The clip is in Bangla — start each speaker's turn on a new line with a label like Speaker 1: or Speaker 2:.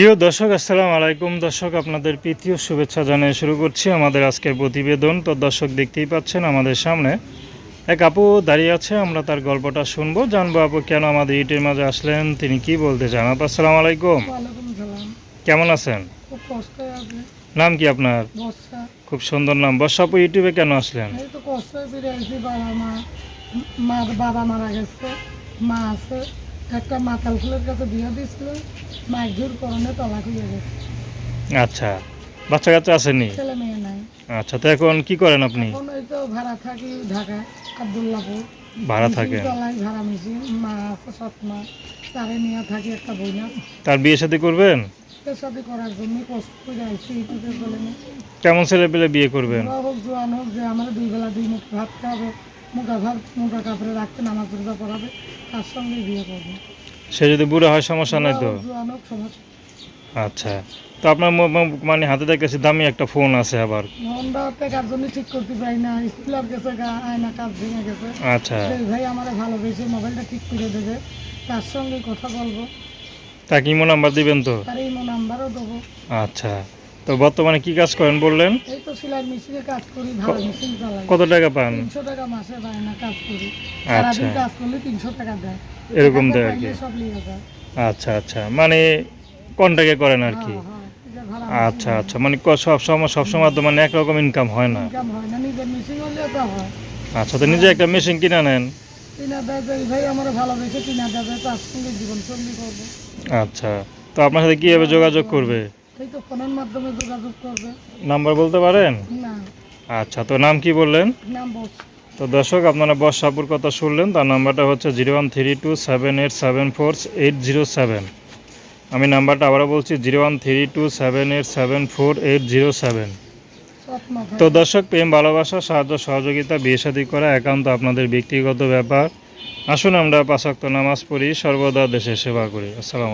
Speaker 1: প্রিয় দর্শক আসসালামু আলাইকুম। দর্শক আপনাদের প্রীতীয় শুভেচ্ছা জানিয়ে শুরু করছি আমাদের আজকের প্রতিবেদন। তো দর্শক দেখতেই পাচ্ছেন আমাদের সামনে এক আপু দাঁড়িয়ে আছে। আমরা তার গল্পটা শুনব। জানব আপু কেন আমাদের ইটের মাঝে আসলেন? তিনি কি বলতে চান? আপু আসসালামু আলাইকুম। কেমন আছেন? নাম কি আপনার? খুব সুন্দর নাম। বর্ষা আপু ইউটিউবে কেন আসলেন?
Speaker 2: বাবা মারা গেছে। মা আছে। একটা মাতাল ফুলের কাছে বিয়ে দিছিল মায়ের জোর করণে তলাক হয়ে গেছে।
Speaker 1: আচ্ছা বাচ্চা কাচ্চা আসেনি?
Speaker 2: ছেলে মেয়ে নাই।
Speaker 1: আচ্ছা তো এখন কি করেন আপনি?
Speaker 2: এখন এই তো ভাড়া থাকি ঢাকা আবদুল্লাপুর।
Speaker 1: ভাড়া থাকেন?
Speaker 2: তলায় ভাড়া মেশিন। মা আছে সৎ মা তারে নিয়ে থাকি একটা বইনা।
Speaker 1: তার বিয়ে সাথে করবেন?
Speaker 2: সাথে করার জন্য কষ্ট করে আইসি ইউটিউবে বলে না।
Speaker 1: কেমন ছেলে পেলে বিয়ে করবেন?
Speaker 2: হোক জোয়ান হোক যে আমার দুই বেলা দুই মুখ ভাত খাবে মুখা ভাত মুখা কাপড়ে রাখতে নামাজ রোজা পড়াবে তার সঙ্গে বিয়ে করবে।
Speaker 1: সে যদি বুড়ো হয় সমস্যা নাই তো? আচ্ছা। তো আপনার মানে হাতে দেখতেছি দামি একটা ফোন আছে আবার।
Speaker 2: টেকার জন্য ঠিক করতে পারি না গেছে আয়না কাজ ভেঙে গেছে।
Speaker 1: আচ্ছা।
Speaker 2: ভাই আমার ভালোবেসে মোবাইলটা ঠিক করে দেবে তার সঙ্গে কথা বলব।
Speaker 1: তাকে ইমো নাম্বার দিবেন তো?
Speaker 2: তার ইমো নাম্বারও দেবো।
Speaker 1: আচ্ছা। তো বর্তমানে কি কাজ করেন বললেন?
Speaker 2: এই তো সেলাই মেশিনে কাজ করি ভাড়া মেশিন চালাই।
Speaker 1: কত টাকা পান?
Speaker 2: তিনশো টাকা মাসে বায়না কাজ করি।
Speaker 1: আচ্ছা।
Speaker 2: সারাদিন কাজ করলে তিনশো টাকা দেয়।
Speaker 1: এরকম দেয় আর কি।
Speaker 2: সব নিয়ে যায়।
Speaker 1: আচ্ছা আচ্ছা। মানে কন্টাক্টে করেন আর কি।
Speaker 2: হ্যাঁ, হ্যাঁ,
Speaker 1: আচ্ছা আচ্ছা। মানে সব সময় সব সময় তো মানে একরকম ইনকাম হয় না।
Speaker 2: ইনকাম হয় না নিজের মেশিন হলে তো হয়।
Speaker 1: আচ্ছা তো নিজে একটা মেশিন কিনে নেন।
Speaker 2: তিনা দেয় ভাই আমার ভালোবেসে তিনা দেবে তার সঙ্গে জীবন সঙ্গী করব।
Speaker 1: আচ্ছা। তো আপনার সাথে কীভাবে যোগাযোগ করবে?
Speaker 2: এই তো ফোনের মাধ্যমে যোগাযোগ করবে।
Speaker 1: নাম্বার বলতে পারেন?
Speaker 2: না।
Speaker 1: আচ্ছা তো নাম কি বললেন?
Speaker 2: নাম বস।
Speaker 1: তো দর্শক আপনারা বর্ষাপুর কথা শুনলেন তার নাম্বারটা হচ্ছে zero one three two seven eight seven four eight zero seven. আমি নাম্বারটা আবারও বলছি zero one three two seven eight seven four eight zero seven. তো দর্শক প্রেম ভালোবাসা সাহায্য সহযোগিতা বিয়ে শাদী করা একান্ত আপনাদের ব্যক্তিগত ব্যাপার। আসুন আমরা পাঁচাক্ত নামাজ পড়ি সর্বদা দেশের সেবা করি। আসসালাম